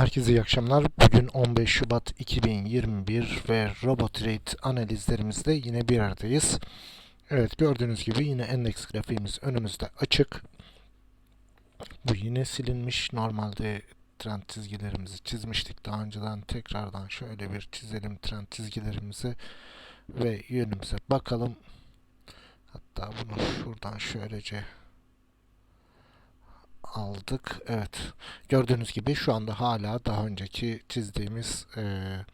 Herkese iyi akşamlar. Bugün 15 Şubat 2021 ve RoboTrade analizlerimizde yine bir aradayız. Evet gördüğünüz gibi yine endeks grafiğimiz önümüzde açık. Bu yine silinmiş. Normalde trend çizgilerimizi çizmiştik daha önceden. Tekrardan şöyle bir çizelim trend çizgilerimizi ve yönümüze bakalım. Hatta bunu şuradan şöylece aldık. Evet. Gördüğünüz gibi şu anda hala daha önceki çizdiğimiz eee,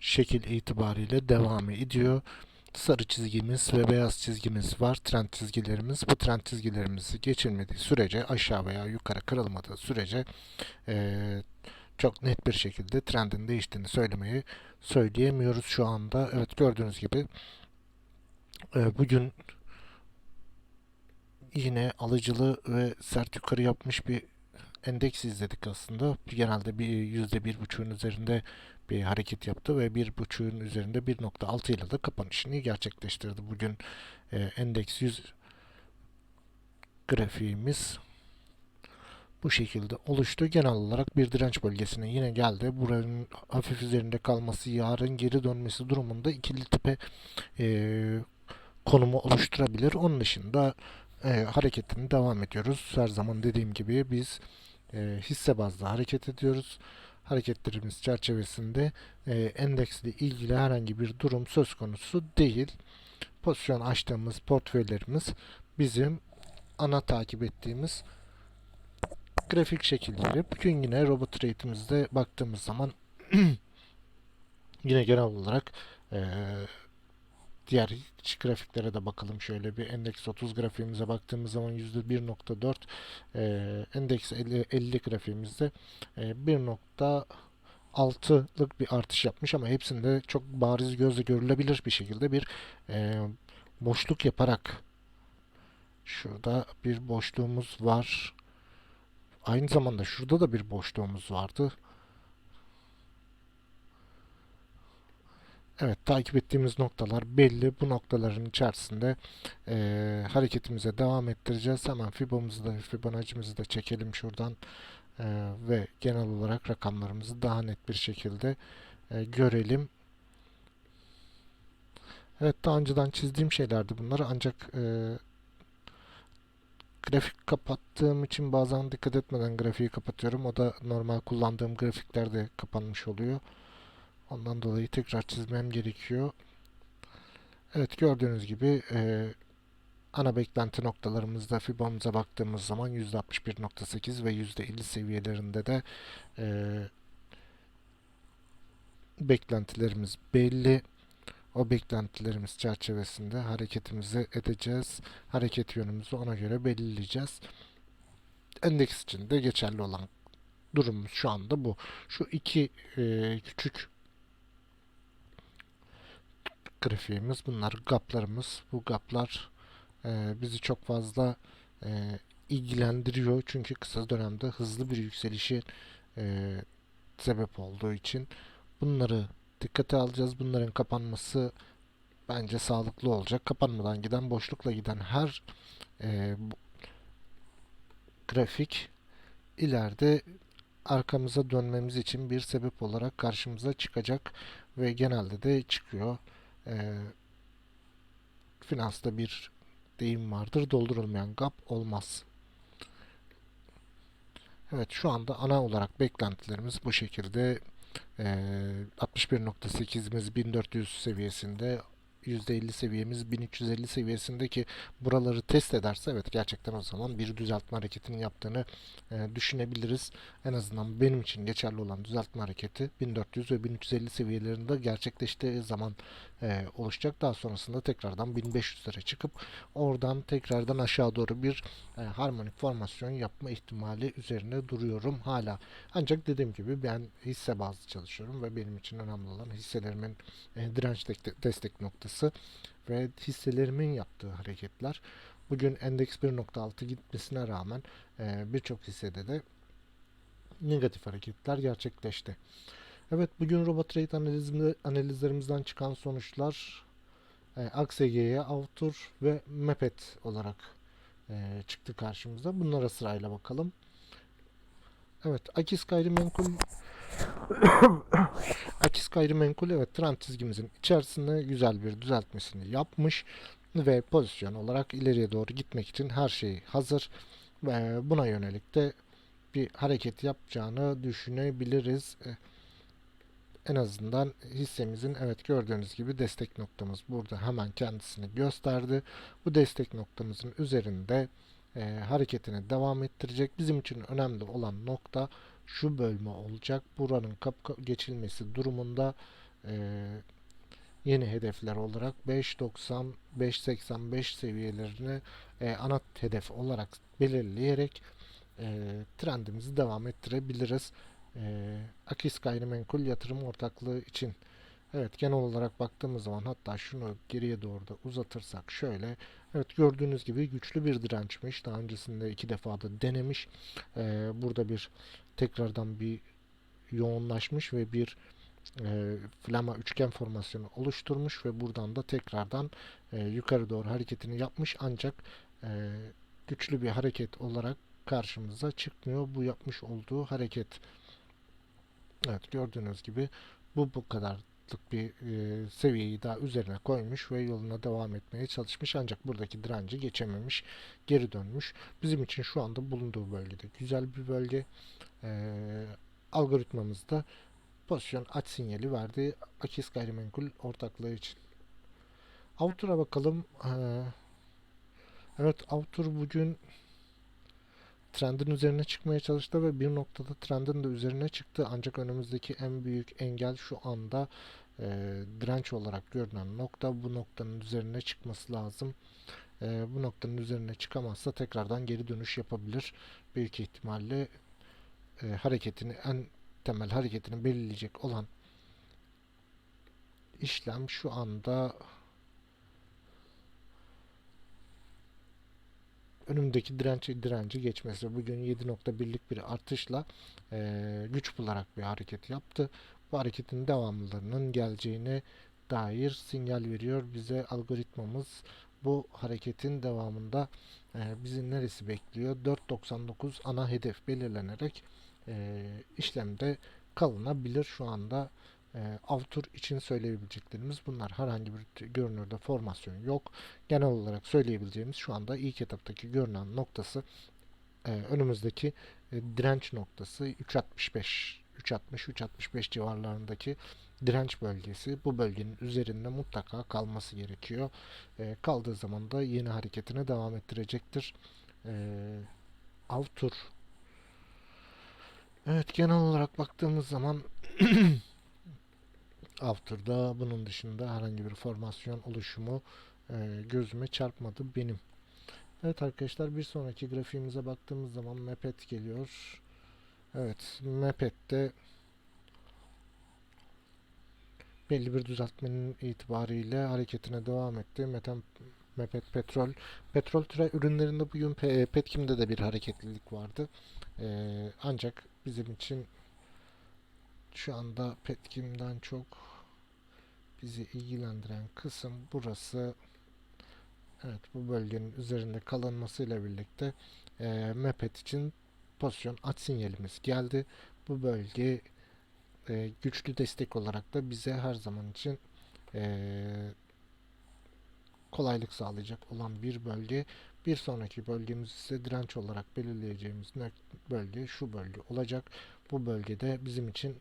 şekil itibariyle devam ediyor. Sarı çizgimiz ve beyaz çizgimiz var. Trend çizgilerimiz. Bu trend çizgilerimizi geçilmediği sürece aşağı veya yukarı kırılmadığı sürece eee, çok net bir şekilde trendin değiştiğini söylemeyi söyleyemiyoruz şu anda. Evet gördüğünüz gibi eee, bugün yine alıcılı ve sert yukarı yapmış bir endeks izledik aslında. Genelde bir yüzde bir buçuğun üzerinde bir hareket yaptı ve bir buçuğun üzerinde 1.6 ile de kapanışını gerçekleştirdi. Bugün e, endeks 100 grafiğimiz bu şekilde oluştu. Genel olarak bir direnç bölgesine yine geldi. Buranın hafif üzerinde kalması, yarın geri dönmesi durumunda ikili tipe e, konumu oluşturabilir. Onun dışında e, hareketine devam ediyoruz. Her zaman dediğim gibi biz e, hisse bazlı hareket ediyoruz. Hareketlerimiz çerçevesinde e, endeksle ilgili herhangi bir durum söz konusu değil. Pozisyon açtığımız portföylerimiz bizim ana takip ettiğimiz grafik şekilleri. Bugün yine robot trade'imizde baktığımız zaman yine genel olarak e, diğer grafiklere de bakalım. Şöyle bir endeks 30 grafiğimize baktığımız zaman %1.4 e, endeks 50, 50 grafiğimizde e, 1.6'lık bir artış yapmış ama hepsinde çok bariz gözle görülebilir bir şekilde bir e, boşluk yaparak şurada bir boşluğumuz var. Aynı zamanda şurada da bir boşluğumuz vardı. Evet, takip ettiğimiz noktalar belli. Bu noktaların içerisinde eee, hareketimize devam ettireceğiz. Hemen Fibona'mızı da Fibonacci'mizi de çekelim şuradan Eee, ve genel olarak rakamlarımızı daha net bir şekilde eee, görelim. Evet, daha önceden çizdiğim şeylerdi bunlar ancak eee, grafik kapattığım için bazen dikkat etmeden grafiği kapatıyorum. O da normal kullandığım grafiklerde kapanmış oluyor. Ondan dolayı tekrar çizmem gerekiyor. Evet gördüğünüz gibi e, ana beklenti noktalarımızda Fibona'mıza baktığımız zaman %61.8 ve %50 seviyelerinde de e, beklentilerimiz belli. O beklentilerimiz çerçevesinde hareketimizi edeceğiz. Hareket yönümüzü ona göre belirleyeceğiz. Endeks için de geçerli olan durumumuz şu anda bu. Şu iki e, küçük grafiğimiz. Bunlar gaplarımız. Bu gaplar e, bizi çok fazla e, ilgilendiriyor. Çünkü kısa dönemde hızlı bir yükselişi e, sebep olduğu için bunları dikkate alacağız. Bunların kapanması bence sağlıklı olacak. Kapanmadan giden, boşlukla giden her e, grafik ileride arkamıza dönmemiz için bir sebep olarak karşımıza çıkacak ve genelde de çıkıyor. Ee, finansta bir deyim vardır. Doldurulmayan gap olmaz. Evet şu anda ana olarak beklentilerimiz bu şekilde. Ee, 61.8'imiz 1400 seviyesinde. %50 seviyemiz 1350 seviyesindeki buraları test ederse evet gerçekten o zaman bir düzeltme hareketinin yaptığını e, düşünebiliriz. En azından benim için geçerli olan düzeltme hareketi 1400 ve 1350 seviyelerinde gerçekleştiği zaman e, oluşacak. Daha sonrasında tekrardan 1500'lere çıkıp oradan tekrardan aşağı doğru bir e, harmonik formasyon yapma ihtimali üzerine duruyorum hala. Ancak dediğim gibi ben hisse bazlı çalışıyorum ve benim için önemli olan hisselerimin e, direnç destek noktası ve hisselerimin yaptığı hareketler. Bugün endeks 1.6 gitmesine rağmen e, birçok hissede de negatif hareketler gerçekleşti. Evet bugün robot trade analizimde, analizlerimizden çıkan sonuçlar e, AXG'ye, Avtur ve Mepet olarak e, çıktı karşımıza. Bunlara sırayla bakalım. Evet, Akis Gayrimenkul Akis Gayrimenkul evet trend çizgimizin içerisinde güzel bir düzeltmesini yapmış ve pozisyon olarak ileriye doğru gitmek için her şey hazır ve buna yönelik de bir hareket yapacağını düşünebiliriz. E, En azından hissemizin evet gördüğünüz gibi destek noktamız burada hemen kendisini gösterdi. Bu destek noktamızın üzerinde e, hareketini devam ettirecek. Bizim için önemli olan nokta şu bölme olacak. Buranın kap geçilmesi durumunda e, yeni hedefler olarak 5.90 5.85 seviyelerini e, ana hedef olarak belirleyerek e, trendimizi devam ettirebiliriz. E, Akis Gayrimenkul Yatırım Ortaklığı için Evet genel olarak baktığımız zaman hatta şunu geriye doğru da uzatırsak şöyle evet gördüğünüz gibi güçlü bir dirençmiş. Daha öncesinde iki defa da denemiş. Ee, burada bir tekrardan bir yoğunlaşmış ve bir e, flama üçgen formasyonu oluşturmuş ve buradan da tekrardan e, yukarı doğru hareketini yapmış ancak e, güçlü bir hareket olarak karşımıza çıkmıyor bu yapmış olduğu hareket. Evet gördüğünüz gibi bu bu kadarlık bir e, seviyeyi daha üzerine koymuş ve yoluna devam etmeye çalışmış ancak buradaki direnci geçememiş geri dönmüş. Bizim için şu anda bulunduğu bölgede güzel bir bölge. E, algoritmamızda pozisyon aç sinyali verdi Akis Gayrimenkul ortaklığı için. Avtur'a bakalım. Ee, evet Avtur bugün trendin üzerine çıkmaya çalıştı ve bir noktada trendin de üzerine çıktı. Ancak önümüzdeki en büyük engel şu anda e, direnç olarak görünen nokta. Bu noktanın üzerine çıkması lazım. E, bu noktanın üzerine çıkamazsa tekrardan geri dönüş yapabilir. Büyük ihtimalle e, hareketini en temel hareketini belirleyecek olan işlem şu anda önümdeki direnci direnci geçmesi. Bugün 7.1'lik bir artışla e, güç bularak bir hareket yaptı. Bu hareketin devamlılığının geleceğine dair sinyal veriyor bize algoritmamız. Bu hareketin devamında e, bizi neresi bekliyor? 4.99 ana hedef belirlenerek e, işlemde kalınabilir. Şu anda e, Avtur için söyleyebileceklerimiz bunlar. Herhangi bir görünürde formasyon yok. Genel olarak söyleyebileceğimiz şu anda ilk etaptaki görünen noktası e, önümüzdeki e, direnç noktası 3.65 3.60-3.65 civarlarındaki direnç bölgesi. Bu bölgenin üzerinde mutlaka kalması gerekiyor. E, kaldığı zaman da yeni hareketine devam ettirecektir. E, Avtur Evet genel olarak baktığımız zaman After'da bunun dışında herhangi bir formasyon oluşumu e, gözüme çarpmadı benim. Evet arkadaşlar bir sonraki grafiğimize baktığımız zaman Mepet geliyor. Evet Mepet'te belli bir düzeltmenin itibariyle hareketine devam etti. Metan Mepet Petrol. Petrol türe ürünlerinde bugün Pe- Petkim'de de bir hareketlilik vardı. Ee, ancak bizim için şu anda Petkim'den çok bizi ilgilendiren kısım burası. Evet bu bölgenin üzerinde kalınmasıyla birlikte e, Mepet için pozisyon aç sinyalimiz geldi. Bu bölge e, güçlü destek olarak da bize her zaman için e, kolaylık sağlayacak olan bir bölge. Bir sonraki bölgemiz ise direnç olarak belirleyeceğimiz bölge şu bölge olacak. Bu bölgede bizim için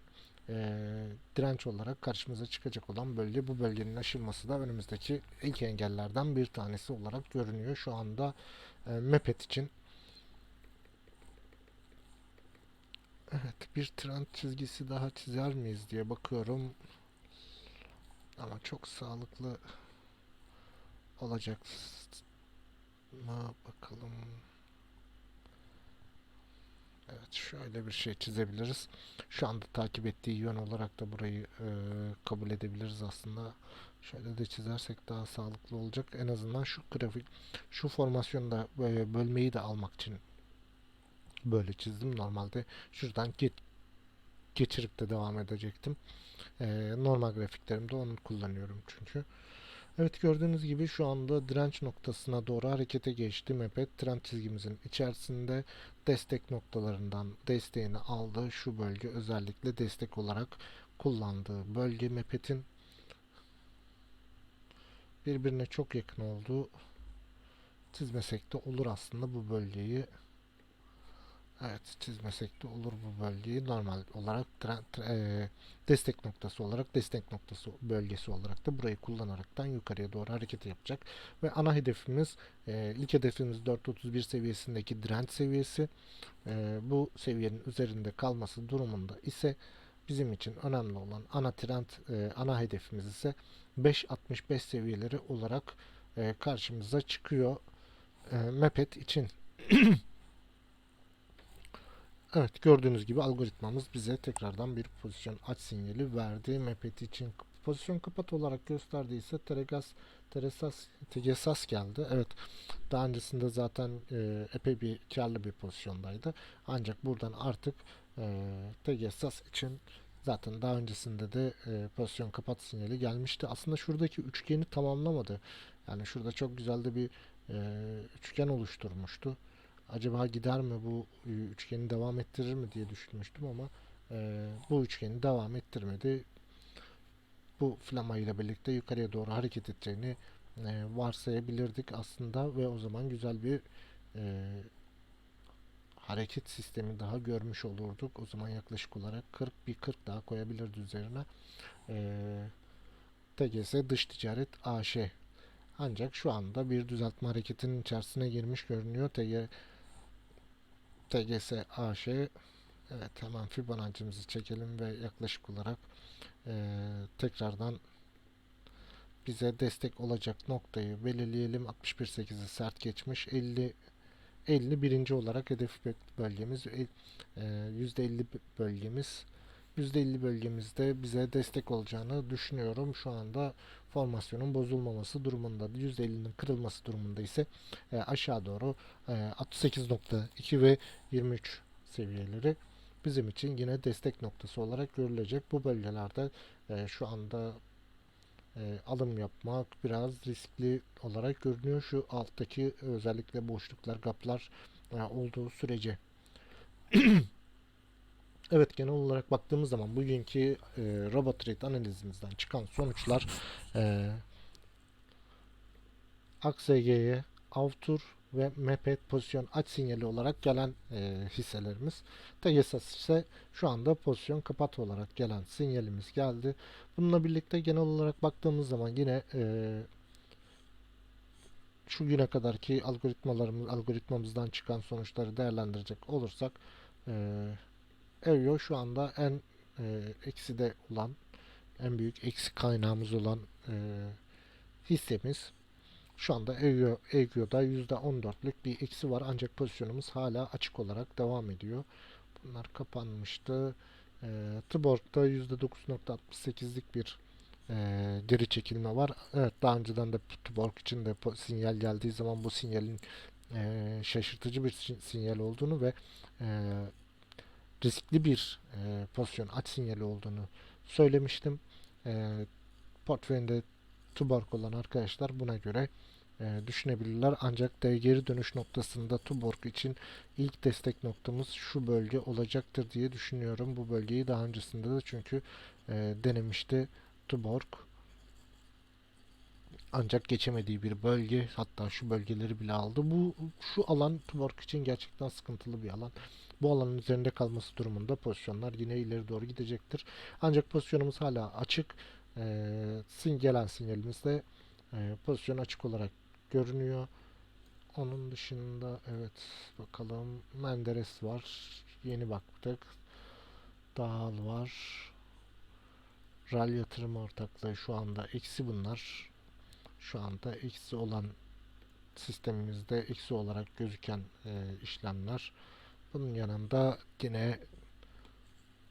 e, direnç olarak karşımıza çıkacak olan bölge. Bu bölgenin aşılması da önümüzdeki ilk engellerden bir tanesi olarak görünüyor. Şu anda e, Mepet için Evet bir trend çizgisi daha çizer miyiz diye bakıyorum. Ama çok sağlıklı olacak mı bakalım. Evet şöyle bir şey çizebiliriz. Şu anda takip ettiği yön olarak da burayı e, kabul edebiliriz aslında. Şöyle de çizersek daha sağlıklı olacak. En azından şu grafik, şu formasyonda e, bölmeyi de almak için böyle çizdim. Normalde şuradan get, geçirip de devam edecektim. E, normal grafiklerimde onu kullanıyorum çünkü. Evet gördüğünüz gibi şu anda direnç noktasına doğru harekete geçti. Mepet trend çizgimizin içerisinde destek noktalarından desteğini aldı. Şu bölge özellikle destek olarak kullandığı bölge Mepet'in birbirine çok yakın olduğu çizmesek de olur aslında bu bölgeyi. Evet çizmesek de olur bu bölgeyi normal olarak eee, destek noktası olarak destek noktası bölgesi olarak da burayı kullanaraktan yukarıya doğru hareket yapacak. Ve ana hedefimiz eee, ilk hedefimiz 4.31 seviyesindeki direnç seviyesi. Eee, bu seviyenin üzerinde kalması durumunda ise bizim için önemli olan ana trend eee, ana hedefimiz ise 5.65 seviyeleri olarak eee, karşımıza çıkıyor eee, Mepet için. Evet gördüğünüz gibi algoritmamız bize tekrardan bir pozisyon aç sinyali verdi. Mepet için pozisyon kapat olarak gösterdiyse Teregas Teresas Tegesas geldi. Evet daha öncesinde zaten e, epey bir karlı bir pozisyondaydı. Ancak buradan artık e, Tegesas için zaten daha öncesinde de e, pozisyon kapat sinyali gelmişti. Aslında şuradaki üçgeni tamamlamadı. Yani şurada çok güzel de bir e, üçgen oluşturmuştu acaba gider mi bu e, üçgeni devam ettirir mi diye düşünmüştüm ama e, bu üçgeni devam ettirmedi. Bu flama ile birlikte yukarıya doğru hareket edeceğini e, varsayabilirdik aslında ve o zaman güzel bir e, hareket sistemi daha görmüş olurduk. O zaman yaklaşık olarak 40 bir 40 daha koyabilirdi üzerine. E, TGS dış ticaret AŞ ancak şu anda bir düzeltme hareketinin içerisine girmiş görünüyor. TG, TGS AŞ evet hemen Fibonacci'mizi çekelim ve yaklaşık olarak eee, tekrardan bize destek olacak noktayı belirleyelim. 61.8'i sert geçmiş. 50 50 birinci olarak hedef bölgemiz e, eee, %50 bölgemiz %50 bölgemizde bize destek olacağını düşünüyorum. Şu anda formasyonun bozulmaması durumunda %50'nin kırılması durumunda ise e, aşağı doğru e, 68.2 ve 23 seviyeleri bizim için yine destek noktası olarak görülecek. Bu bölgelerde e, şu anda e, alım yapmak biraz riskli olarak görünüyor. Şu alttaki özellikle boşluklar, gaplar e, olduğu sürece. Evet genel olarak baktığımız zaman bugünkü e, robot trade analizimizden çıkan sonuçlar e, AXG'ye Avtur ve Mepet pozisyon aç sinyali olarak gelen e, hisselerimiz. TGSAS ise şu anda pozisyon kapat olarak gelen sinyalimiz geldi. Bununla birlikte genel olarak baktığımız zaman yine e, şu güne kadarki algoritmalarımız algoritmamızdan çıkan sonuçları değerlendirecek olursak e, Evio şu anda en e, ekside olan en büyük eksi kaynağımız olan e, hissemiz. Şu anda Evio, Evio'da %14'lük bir eksi var ancak pozisyonumuz hala açık olarak devam ediyor. Bunlar kapanmıştı. E, Tuborg'da %9.68'lik bir e, geri çekilme var. Evet daha önceden de Tuborg için de sinyal geldiği zaman bu sinyalin e, şaşırtıcı bir sinyal olduğunu ve e, riskli bir e, pozisyon aç sinyali olduğunu söylemiştim. E, portföyünde Tuborg olan arkadaşlar buna göre e, düşünebilirler. Ancak de geri dönüş noktasında Tuborg için ilk destek noktamız şu bölge olacaktır diye düşünüyorum. Bu bölgeyi daha öncesinde de çünkü e, denemişti Tuborg. Ancak geçemediği bir bölge hatta şu bölgeleri bile aldı. Bu şu alan Tuborg için gerçekten sıkıntılı bir alan. Bu alanın üzerinde kalması durumunda pozisyonlar yine ileri doğru gidecektir. Ancak pozisyonumuz hala açık. E, sin gelen sinyalimizde e, pozisyon açık olarak görünüyor. Onun dışında evet bakalım Menderes var. Yeni baktık. Dağıl var. RAL yatırım ortaklığı şu anda eksi bunlar. Şu anda eksi olan sistemimizde eksi olarak gözüken e, işlemler. Bunun yanında yine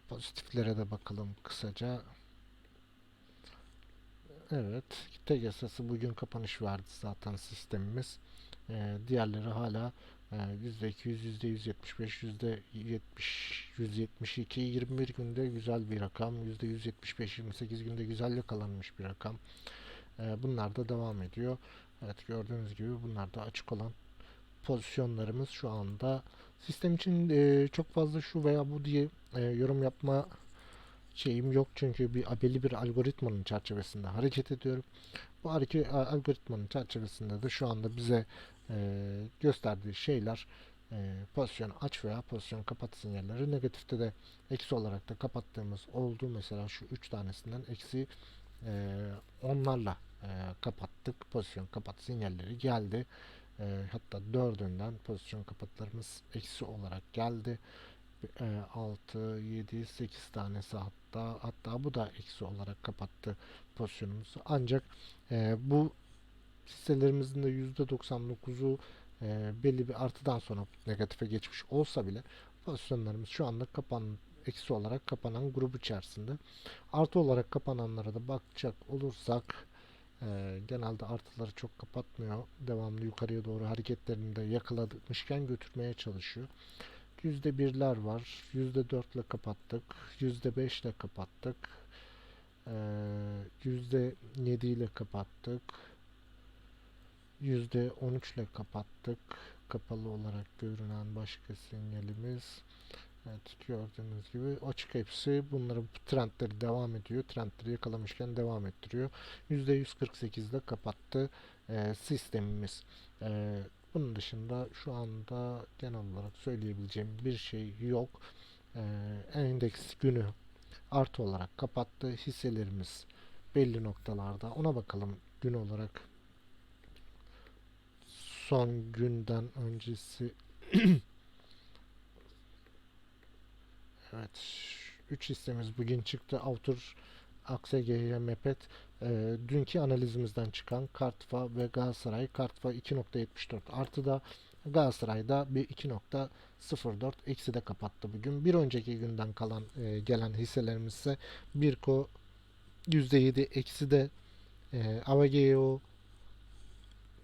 pozitiflere de bakalım kısaca. Evet, tek yasası bugün kapanış verdi zaten sistemimiz. Ee, diğerleri hala e, %200, %175, %70, %72, 21 günde güzel bir rakam. %175, 28 günde güzel yakalanmış bir rakam. E, bunlar da devam ediyor. Evet gördüğünüz gibi bunlar da açık olan pozisyonlarımız şu anda. Sistem için e, çok fazla şu veya bu diye e, yorum yapma şeyim yok çünkü bir belli bir algoritmanın çerçevesinde hareket ediyorum. Bu hareket algoritmanın çerçevesinde de şu anda bize e, gösterdiği şeyler e, pozisyon aç veya pozisyon kapat sinyalleri. Negatifte de eksi olarak da kapattığımız oldu. Mesela şu üç tanesinden eksi e, onlarla e, kapattık. Pozisyon kapat sinyalleri geldi. E, hatta dördünden pozisyon kapatlarımız eksi olarak geldi. E, 6, 7, 8 tanesi hatta hatta bu da eksi olarak kapattı pozisyonumuzu. Ancak e, bu hisselerimizin de %99'u e, belli bir artıdan sonra negatife geçmiş olsa bile pozisyonlarımız şu anda kapan eksi olarak kapanan grup içerisinde. Artı olarak kapananlara da bakacak olursak e, genelde artıları çok kapatmıyor. Devamlı yukarıya doğru hareketlerini de yakalamışken götürmeye çalışıyor. %1'ler var. %4 ile kapattık. %5 ile kapattık. E, %7 ile kapattık. %13 ile kapattık. Kapalı olarak görünen başka sinyalimiz. Evet gördüğünüz gibi açık hepsi. Bunların trendleri devam ediyor. Trendleri yakalamışken devam ettiriyor. %148 ile kapattı e, sistemimiz. E, bunun dışında şu anda genel olarak söyleyebileceğim bir şey yok. E, endeks günü artı olarak kapattı. Hisselerimiz belli noktalarda. Ona bakalım gün olarak son günden öncesi Evet 3 hissemiz bugün çıktı. Autor AXG'ye Mepet e, dünkü analizimizden çıkan Kartfa ve Galatasaray. Kartfa 2.74 artı da Galatasaray'da bir 2.04 eksi de kapattı bugün. Bir önceki günden kalan e, gelen hisselerimiz ise Birko %7 eksi de e, Avageo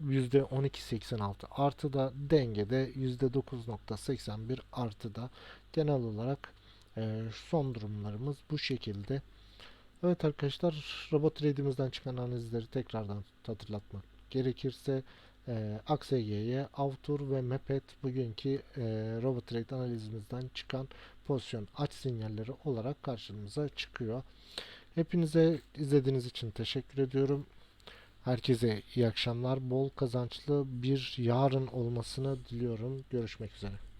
%12.86 artı da dengede %9.81 artı da genel olarak e, son durumlarımız bu şekilde. Evet arkadaşlar robot trade'imizden çıkan analizleri tekrardan hatırlatmak gerekirse e, AXG'ye Avtur ve Mepet bugünkü e, robot trade analizimizden çıkan pozisyon aç sinyalleri olarak karşımıza çıkıyor. Hepinize izlediğiniz için teşekkür ediyorum. Herkese iyi akşamlar. Bol kazançlı bir yarın olmasını diliyorum. Görüşmek üzere.